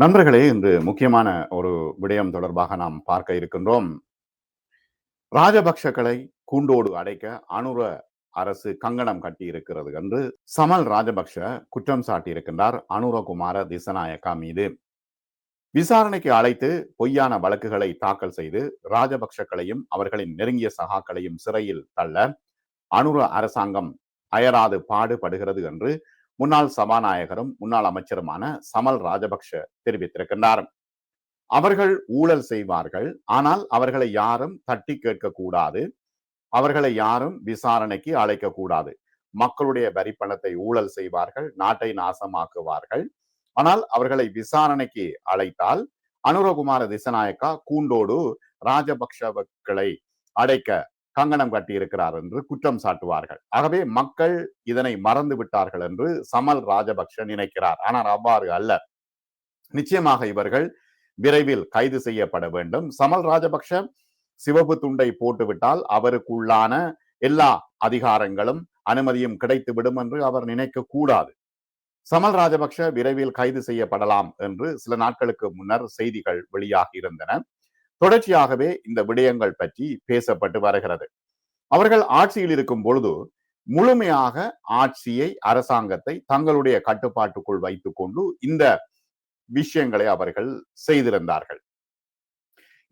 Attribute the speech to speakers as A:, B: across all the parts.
A: நண்பர்களே இன்று முக்கியமான ஒரு விடயம் தொடர்பாக நாம் பார்க்க இருக்கின்றோம். ராஜபக்சக்களை கூண்டோடு அடைக்க அனுர அரசு கங்கணம் கட்டி இருக்கிறது என்று சமல் ராஜபக்ஷ குற்றம் சாட்டியிருக்கின்றார் அனுரகுமார திசநாயக்கா மீது. விசாரணைக்கு அழைத்து பொய்யான வழக்குகளை தாக்கல் செய்து ராஜபக்சக்களையும் அவர்களின் நெருங்கிய சகாக்களையும் சிறையில் தள்ள அனுர அரசாங்கம் அயராது பாடுபடுகிறது என்று முன்னாள் சபாநாயகரும் முன்னாள் அமைச்சருமான சமல் ராஜபக்ஷ தெரிவித்திருக்கின்றார். அவர்கள் ஊழல் செய்வார்கள். ஆனால் அவர்களை யாரும் தட்டி கேட்கக்கூடாது அவர்களை யாரும் விசாரணைக்கு அழைக்க கூடாது. மக்களுடைய வரிப்பணத்தை ஊழல் செய்வார்கள் நாட்டை நாசமாக்குவார்கள். ஆனால் அவர்களை விசாரணைக்கு அழைத்தால் அனுரகுமார திசநாயக்கா கூண்டோடு ராஜபக்ஷக்களை அடைக்க கங்கணம் கட்டியிருக்கிறார் என்று குற்றம் சாட்டுவார்கள். ஆகவே மக்கள் இதனை மறந்து விட்டார்கள் என்று சமல் ராஜபக்ஷ நினைக்கிறார். ஆனால் அவ்வாறு அல்ல. நிச்சயமாக இவர்கள் விரைவில் கைது செய்யப்பட வேண்டும். சமல் ராஜபக்ஷ சிவப்பு துண்டை போட்டுவிட்டால் அவருக்குள்ளான எல்லா அதிகாரங்களும் அனுமதியும் கிடைத்து விடும் என்று அவர் நினைக்க கூடாது சமல் ராஜபக்ஷ விரைவில் கைது செய்யப்படலாம் என்று சில நாட்களுக்கு முன்னர் செய்திகள் வெளியாகி இருந்தன. தொடர்ச்சியாகவே இந்த விடயங்கள் பற்றி பேசப்பட்டு வருகிறது. அவர்கள் ஆட்சியில் இருக்கும் பொழுது முழுமையாக ஆட்சியை அரசாங்கத்தை தங்களுடைய கட்டுப்பாட்டுக்குள் வைத்துக் கொண்டு இந்த விஷயங்களை அவர்கள் செய்திருந்தார்கள்.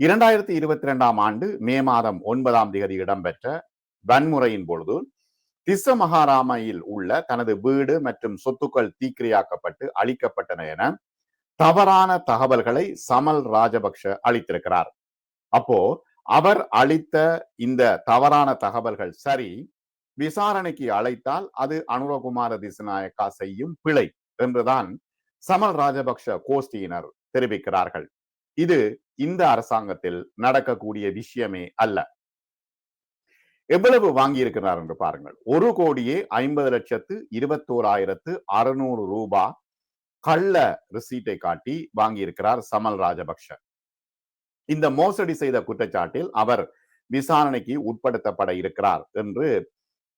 A: இரண்டாயிரத்தி இருபத்தி இரண்டாம் ஆண்டு மே மாதம் ஒன்பதாம் தேதி இடம்பெற்ற வன்முறையின் பொழுது திஸ்ஸ மகாராமையில் உள்ள தனது வீடு மற்றும் சொத்துக்கள் தீக்கிரையாக்கப்பட்டு அளிக்கப்பட்டன என தவறான தகவல்களை சமல் ராஜபக்ஷ அளித்திருக்கிறார். அப்போ அவர் அளித்த இந்த தவறான தகவல்கள் சரி விசாரணைக்கு அழைத்தால் அது அனுரகுமார திசநாயக்கா செய்யும் பிழை என்றுதான் சமல் ராஜபக்ஷ கோஷ்டியினர் தெரிவிக்கிறார்கள். இது இந்த அரசாங்கத்தில் நடக்கக்கூடிய விஷயமே அல்ல. எவ்வளவு வாங்கியிருக்கிறார் என்று பாருங்கள். ஒரு கோடியே ஐம்பது லட்சத்து இருபத்தோராயிரத்து அறுநூறு ரூபாய் கள்ள ரிசீட்டை காட்டி வாங்கியிருக்கிறார் சமல் ராஜபக்ஷ. இந்த மோசடி செய்த குற்றச்சாட்டில் அவர் விசாரணைக்கு உட்படுத்தப்பட இருக்கிறார் என்று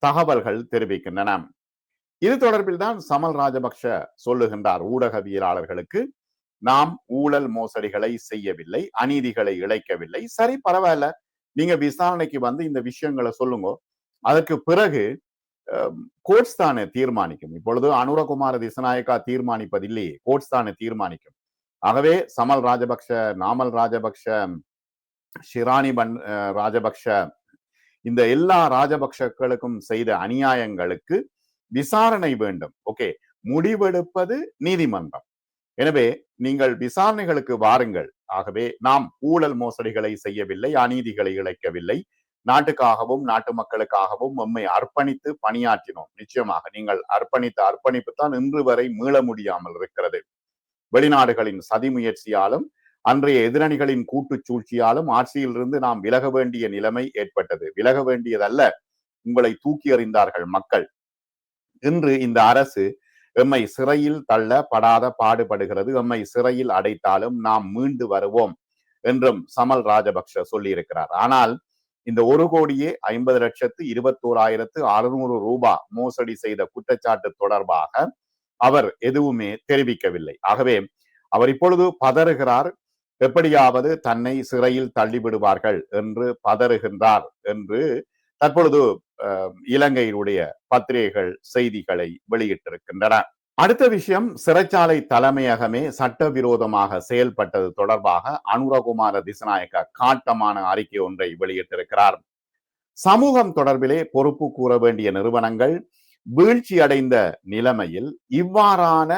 A: தகவல்கள் தெரிவிக்கின்றன. இது தொடர்பில் தான் சமல் ராஜபக்ஷ சொல்லுகின்றார். ஊடகவியலாளர்களுக்கு நாம் ஊழல் மோசடிகளை செய்யவில்லை அநீதிகளை இழைக்கவில்லை. சரி பரவாயில்ல. நீங்க விசாரணைக்கு வந்து இந்த விஷயங்களை சொல்லுங்க. அதற்கு பிறகு கோட்ஸ் தானே தீர்மானிக்கும். இப்பொழுது அனுரகுமார திசநாயக்கா தீர்மானிப்பதில்லையே கோட்ஸ் தானே தீர்மானிக்கும். ஆகவே சமல் ராஜபக்ஷ நாமல் ராஜபக்ஷ ஷிராணி பன் ராஜபக்ஷ இந்த எல்லா ராஜபக்ஷக்களுக்கும் செய்த அநியாயங்களுக்கு விசாரணை வேண்டும். ஓகே முடிவெடுப்பது நீதிமன்றம். எனவே நீங்கள் விசாரணைகளுக்கு வாருங்கள். ஆகவே நாம் ஊழல் மோசடிகளை செய்யவில்லை அநீதிகளை இழைக்கவில்லை. நாட்டுக்காகவும் நாட்டு மக்களுக்காகவும் உண்மை அர்ப்பணித்து பணியாற்றினோம். நிச்சயமாக நீங்கள் அர்ப்பணித்த அர்ப்பணிப்பு தான் இன்று வரை மீள முடியாமல் இருக்கிறது. வெளிநாடுகளின் சதி முயற்சியாலும் அன்றைய எதிரணிகளின் கூட்டு சூழ்ச்சியாலும் ஆட்சியிலிருந்து நாம் விலக வேண்டிய நிலைமை ஏற்பட்டது. விலக வேண்டியதல்ல உங்களை தூக்கி எறிந்தார்கள் மக்கள். இன்று இந்த அரசு எம்மை சிறையில் தள்ள படாத பாடுபடுகிறது. எம்மை சிறையில் அடைத்தாலும் நாம் மீண்டு வருவோம் என்றும் சமல் ராஜபக்ஷ சொல்லியிருக்கிறார். ஆனால் இந்த ஒரு கோடியே ஐம்பது லட்சத்து இருபத்தோராயிரத்து அறுநூறு ரூபாய் மோசடி செய்த குற்றச்சாட்டு தொடர்பாக அவர் எதுவுமே தெரிவிக்கவில்லை. ஆகவே அவர் இப்பொழுது பதறுகிறார். எப்படியாவது தன்னை சிறையில் தள்ளிவிடுவார்கள் என்று பதறுகின்றார் என்று தற்பொழுது இலங்கையினுடைய பத்திரிகைகள் செய்திகளை வெளியிட்டிருக்கின்றன. அடுத்த விஷயம் சிறைச்சாலை தலைமையகமே சட்டவிரோதமாக செயல்பட்டது தொடர்பாக அனுரகுமார திசநாயக்க காட்டமான அறிக்கை ஒன்றை வெளியிட்டிருக்கிறார். சமூகம் தொடர்பிலே பொறுப்பு கூற வேண்டிய நிறுவனங்கள் வீழ்ச்சி அடைந்த நிலைமையில் இவ்வாறான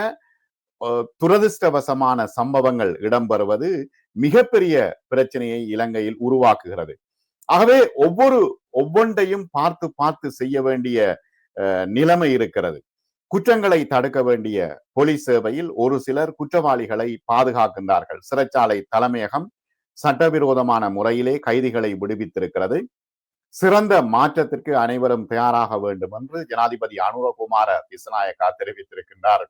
A: துரதிருஷ்டவசமான சம்பவங்கள் இடம்பெறுவது மிகப்பெரிய பிரச்சனையை இலங்கையில் உருவாக்குகிறது. ஆகவே ஒவ்வொரு ஒவ்வொன்றையும் பார்த்து பார்த்து செய்ய வேண்டிய நிலைமை இருக்கிறது. குற்றங்களை தடுக்க வேண்டிய போலீஸ் சேவையில் ஒரு சிலர் குற்றவாளிகளை பாதுகாக்கின்றார்கள். சிறைச்சாலை தலைமையகம் சட்டவிரோதமான முறையிலே கைதிகளை விடுவித்திருக்கிறது. சிறந்த மாற்றத்திற்கு அனைவரும் தயாராக வேண்டும் என்று ஜனாதிபதி அனுரகுமார திசநாயக்கா தெரிவித்திருக்கின்றார்.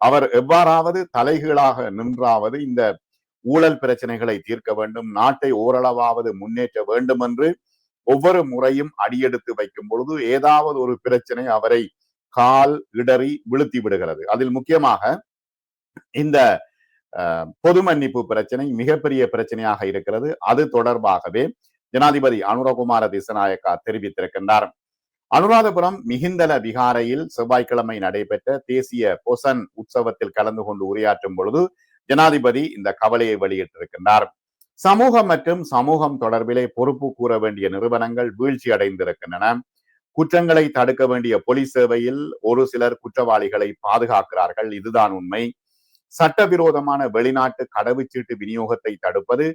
A: அவர் எவ்வாறாவது தலைகீழாக நின்றாவது இந்த ஊழல் பிரச்சனைகளை தீர்க்க வேண்டும் நாட்டை ஓரளவாவது முன்னேற்ற வேண்டும் என்று ஒவ்வொரு முறையும் அடியெடுத்து வைக்கும் பொழுது ஏதாவது ஒரு பிரச்சனை அவரை கால் இடறி விழுத்தி விடுகிறது. அதில் முக்கியமாக இந்த பொது மன்னிப்பு பிரச்சனை மிகப்பெரிய பிரச்சனையாக இருக்கிறது. அது தொடர்பாகவே ஜனாதிபதி அனுரகுமார திசநாயக்கா தெரிவித்திருக்கின்றார். அனுராதபுரம் மிகிந்தல விகாரையில் செவ்வாய்க்கிழமை நடைபெற்ற தேசிய பொசன் உற்சவத்தில் கலந்து கொண்டு உரையாற்றும் பொழுது ஜனாதிபதி இந்த கவலையை வெளியிட்டிருக்கின்றார். சமூகம் மற்றும் சமூகம் தொடர்பிலே பொறுப்பு கூற வேண்டிய நிறுவனங்கள் வீழ்ச்சி அடைந்திருக்கின்றன. குற்றங்களை தடுக்க வேண்டிய போலீஸ் சேவையில் ஒரு சிலர் குற்றவாளிகளை பாதுகாக்கிறார்கள். இதுதான் உண்மை. சட்டவிரோதமான வெளிநாட்டு கடவுச்சீட்டு விநியோகத்தை தடுப்பது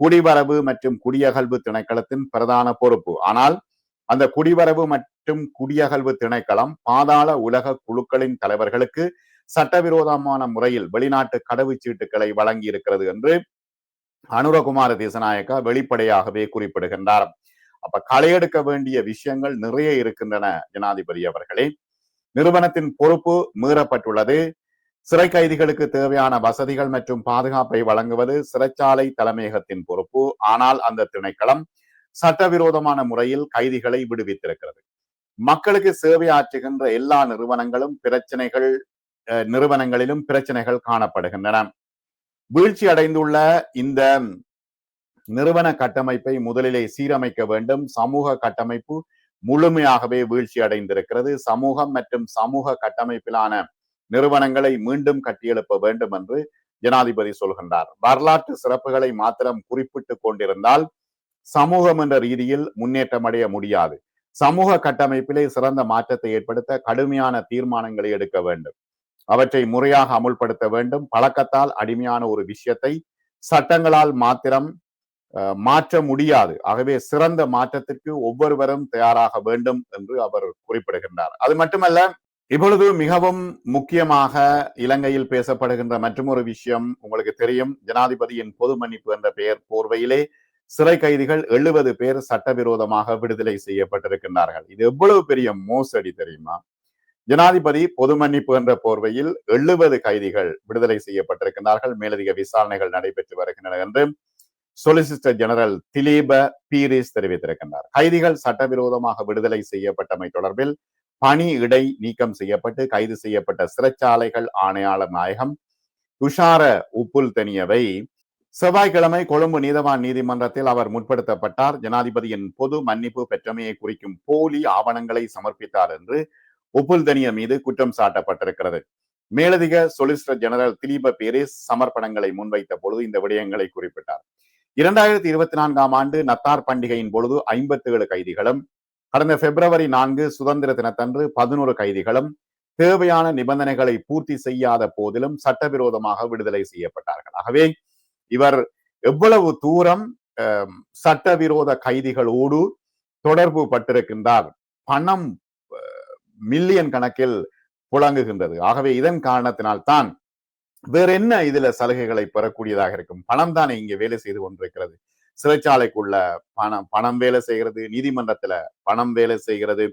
A: குடிவரவு மற்றும் குடியகல்வு திணைக்களத்தின் பிரதான பொறுப்பு. ஆனால் அந்த குடிவரவு மற்றும் குடியகல்வு திணைக்களம் பாதாள உலக குழுக்களின் தலைவர்களுக்கு சட்டவிரோதமான முறையில் வெளிநாட்டு கடவுச்சீட்டுகளை வழங்கி இருக்கிறது என்று அனுரகுமார தேசநாயக்கா வெளிப்படையாகவே குறிப்பிடுகின்றார். அப்ப களையெடுக்க வேண்டிய விஷயங்கள் நிறைய இருக்கின்றன ஜனாதிபதி அவர்களே. நிறுவனத்தின் பொறுப்பு மீறப்பட்டுள்ளது. சிறை கைதிகளுக்கு தேவையான வசதிகள் மற்றும் பாதுகாப்பை வழங்குவது சிறைச்சாலை தலைமையகத்தின் பொறுப்பு. ஆனால் அந்த திணைக்களம் சட்டவிரோதமான முறையில் கைதிகளை விடுவித்திருக்கிறது. மக்களுக்கு சேவையாற்றுகின்ற எல்லா நிறுவனங்களும் பிரச்சனைகள் நிறுவனங்களிலும் பிரச்சனைகள் காணப்படுகின்றன. வீழ்ச்சி அடைந்துள்ள இந்த நிறுவன கட்டமைப்பை முதலிலே சீரமைக்க வேண்டும். சமூக கட்டமைப்பு முழுமையாகவே வீழ்ச்சி அடைந்திருக்கிறது. சமூகம் மற்றும் சமூக கட்டமைப்பிலான நிறுவனங்களை மீண்டும் கட்டியெழுப்ப வேண்டும் என்று ஜனாதிபதி சொல்கின்றார். வரலாற்று சிறப்புகளை மாத்திரம் குறிப்பிட்டு கொண்டிருந்தால் சமூகம் என்ற ரீதியில் முன்னேற்றம் அடைய முடியாது. சமூக கட்டமைப்பிலே சிறந்த மாற்றத்தை ஏற்படுத்த கடுமையான தீர்மானங்களை எடுக்க வேண்டும். அவற்றை முறையாக அமுல்படுத்த வேண்டும். பழக்கத்தால் அடிமையான ஒரு விஷயத்தை சட்டங்களால் மாத்திரம் மாற்ற முடியாது. ஆகவே சிறந்த மாற்றத்திற்கு ஒவ்வொருவரும் தயாராக வேண்டும் என்று அவர் குறிப்பிடுகின்றார். அது மட்டுமல்ல இப்பொழுது மிகவும் முக்கியமாக இலங்கையில் பேசப்படுகின்ற மற்றொரு விஷயம் உங்களுக்கு தெரியும். ஜனாதிபதியின் பொது மன்னிப்பு என்ற பெயர் போர்வையிலே சிறை கைதிகள் எழுபது பேர் சட்டவிரோதமாக விடுதலை செய்யப்பட்டிருக்கின்றார்கள். இது எவ்வளவு பெரிய மோசடி தெரியுமா? ஜனாதிபதி பொது மன்னிப்பு என்ற போர்வையில் எழுபது கைதிகள் விடுதலை செய்யப்பட்டிருக்கின்றார்கள். மேலதிக விசாரணைகள் நடைபெற்று வருகின்றன என்று சொலிசிஸ்டர் ஜெனரல் திலீப பீரிஸ் தெரிவித்திருக்கின்றார். கைதிகள் சட்டவிரோதமாக விடுதலை செய்யப்பட்டமை தொடர்பில் பணி இடை நீக்கம் செய்யப்பட்டு கைது செய்யப்பட்ட சிறைச்சாலைகள் ஆணையாளர் நாயகம் துஷார உப்புல் தனியவை. செவ்வாய்க்கிழமை கொழும்பு நீதவான் நீதிமன்றத்தில் அவர் முற்படுத்தப்பட்டார். ஜனாதிபதியின் பொது மன்னிப்பு பெற்றமையை குறிக்கும் போலி ஆவணங்களை சமர்ப்பித்தார் என்று உப்புல் தனிய மீது குற்றம் சாட்டப்பட்டிருக்கிறது. மேலதிக சொலிசிட்டர் ஜெனரல் திலீப பேரிஸ் சமர்ப்பணங்களை முன்வைத்த பொழுது இந்த விடயங்களை குறிப்பிட்டார். இரண்டாயிரத்தி இருபத்தி நான்காம் ஆண்டு நத்தார் பண்டிகையின் பொழுது ஐம்பத்தி ஏழு கைதிகளும் கடந்த பிப்ரவரி நான்கு சுதந்திர தினத்தன்று பதினோரு கைதிகளும் தேவையான நிபந்தனைகளை பூர்த்தி செய்யாத போதிலும் சட்டவிரோதமாக விடுதலை செய்யப்பட்டார்கள். ஆகவே இவர் எவ்வளவு தூரம் சட்டவிரோத கைதிகளோடு தொடர்பு பட்டிருக்கின்றார் பணம் மில்லியன் கணக்கில் புழங்குகின்றது. ஆகவே இதன் காரணத்தினால் தான் வேற என்ன இதுல சலுகைகளை பெறக்கூடியதாக இருக்கும்? பணம் தானே இங்கே வேலை செய்து கொண்டிருக்கிறது. சிறைச்சாலைக்குள்ள பணம் பணம் வேலை செய்கிறது நீதிமன்றத்துல பணம் வேலை செய்கிறது.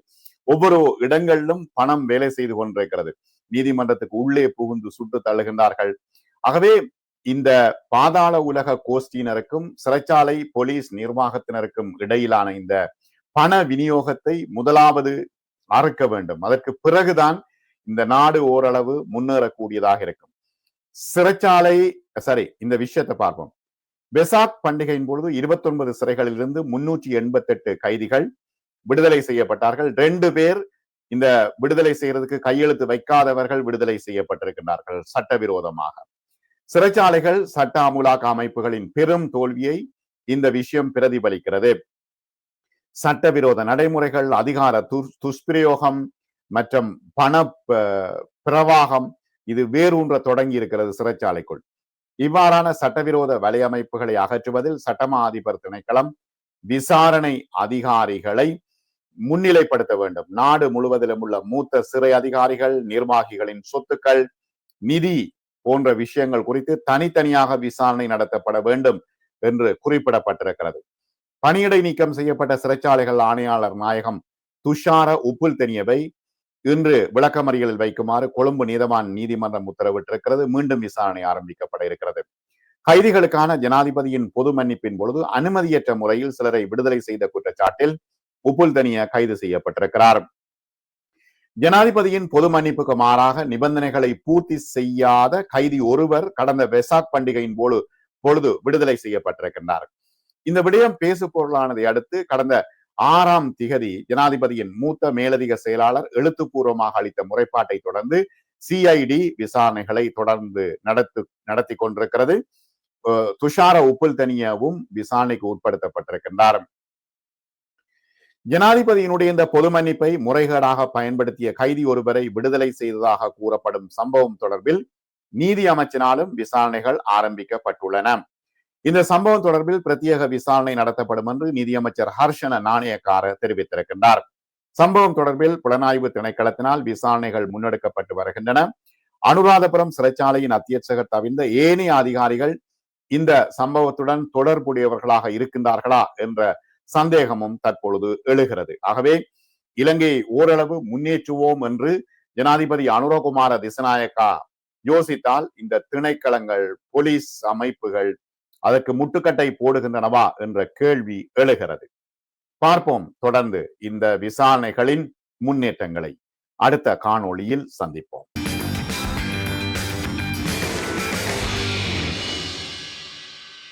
A: ஒவ்வொரு இடங்களிலும் பணம் வேலை செய்து கொண்டிருக்கிறது. நீதிமன்றத்துக்கு உள்ளே புகுந்து சுட்டு தள்ளுகின்றார்கள். ஆகவே இந்த பாதாள உலக கோஷ்டியினருக்கும் சிறைச்சாலை போலீஸ் நிர்வாகத்தினருக்கும் இடையிலான இந்த பண விநியோகத்தை முதலாவது அறுக்க வேண்டும். அதற்கு பிறகுதான் இந்த நாடு ஓரளவு முன்னேறக்கூடியதாக இருக்கும். சிறைச்சாலை சரி இந்த விஷயத்தை பார்ப்போம். பெசாக் பண்டிகையின் பொழுது இருபத்தி ஒன்பது சிறைகளிலிருந்து முன்னூற்றி எண்பத்தி எட்டு கைதிகள் விடுதலை செய்யப்பட்டார்கள். ரெண்டு பேர் இந்த விடுதலை செய்யறதுக்கு கையெழுத்து வைக்காதவர்கள் விடுதலை செய்யப்பட்டிருக்கின்றார்கள் சட்டவிரோதமாக. சிறைச்சாலைகள் சட்ட அமுலாக்க அமைப்புகளின் பெரும் தோல்வியை இந்த விஷயம் பிரதிபலிக்கிறது. சட்டவிரோத நடைமுறைகள் அதிகார துஷ்பிரயோகம் மற்றும் பண பிரவாகம் இது வேரூன்ற தொடங்கி இருக்கிறது சிறைச்சாலைக்குள். இவ்வாறான சட்டவிரோத வலையமைப்புகளை அகற்றுவதில் சட்டமா அதிபர் திணைக்களம் விசாரணை அதிகாரிகளை முன்னிலைப்படுத்த வேண்டும். நாடு முழுவதிலும் உள்ள மூத்த சிறை அதிகாரிகள் நிர்வாகிகளின் சொத்துக்கள் நிதி போன்ற விஷயங்கள் குறித்து தனித்தனியாக விசாரணை நடத்தப்பட வேண்டும் என்று குறிப்பிடப்பட்டிருக்கிறது. பணியிடை நீக்கம் செய்யப்பட்ட சிறைச்சாலைகள் ஆணையாளர் நாயகம் துஷார உப்புல் தெனியவை இன்று விளக்கமறியலில் வைக்குமாறு கொழும்பு நீதவான் நீதிமன்றம் உத்தரவிட்டிருக்கிறது. மீண்டும் விசாரணை ஆரம்பிக்கப்பட இருக்கிறது. கைதிகளுக்கான ஜனாதிபதியின் பொது மன்னிப்பின் பொழுது அனுமதியற்ற முறையில் சிலரை விடுதலை செய்த குற்றச்சாட்டில் உப்புல் தனிய கைது செய்யப்பட்டிருக்கிறார். ஜனாதிபதியின் பொது மன்னிப்புக்கு மாறாக நிபந்தனைகளை பூர்த்தி செய்யாத கைதி ஒருவர் கடந்த வெசாக் பண்டிகையின் போது பொழுது விடுதலை செய்யப்பட்டிருக்கின்றார். இந்த விடயம் பேசு பொருளானதை அடுத்து கடந்த ஆறாம் திகதி ஜனாதிபதியின் மூத்த மேலதிக செயலாளர் எழுத்துப்பூர்வமாக அளித்த முறைப்பாட்டை தொடர்ந்து சிஐடி விசாரணைகளை தொடர்ந்து நடத்து நடத்தி கொண்டிருக்கிறது. துஷார உப்புல் தனியாவும் விசாரணைக்கு உட்படுத்தப்பட்டிருக்கின்றார். ஜனாதிபதியினுடைய இந்த பொது மன்னிப்பை முறைகேடாக பயன்படுத்திய கைதி ஒருவரை விடுதலை செய்ததாக கூறப்படும் சம்பவம் தொடர்பில் நீதி அமைச்சினாலும் விசாரணைகள் ஆரம்பிக்கப்பட்டுள்ளன. இந்த சம்பவம் தொடர்பில் பிரத்யேக விசாரணை நடத்தப்படும் என்று நிதியமைச்சர் ஹர்ஷன நாணயக்கார தெரிவித்திருக்கின்றார். சம்பவம் தொடர்பில் புலனாய்வு திணைக்களத்தினால் விசாரணைகள் முன்னெடுக்கப்பட்டு வருகின்றன. அனுராதபுரம் சிறைச்சாலையின் அத்தியட்சகர் தவிர்ந்த ஏனைய அதிகாரிகள் இந்த சம்பவத்துடன் தொடர்புடையவர்களாக இருக்கின்றார்களா என்ற சந்தேகமும் தற்பொழுது எழுகிறது. ஆகவே இலங்கையை ஓரளவு முன்னேற்றுவோம் என்று ஜனாதிபதி அனுரகுமார திசநாயக்கா யோசித்தால் இந்த திணைக்களங்கள் போலீஸ் அமைப்புகள் அதற்கு முட்டுக்கட்டை போடுகின்றனவா என்ற கேள்வி எழுகிறது. பார்ப்போம் தொடர்ந்து இந்த விசாரணைகளின் முன்னேற்றங்களை அடுத்த காணொளியில் சந்திப்போம்.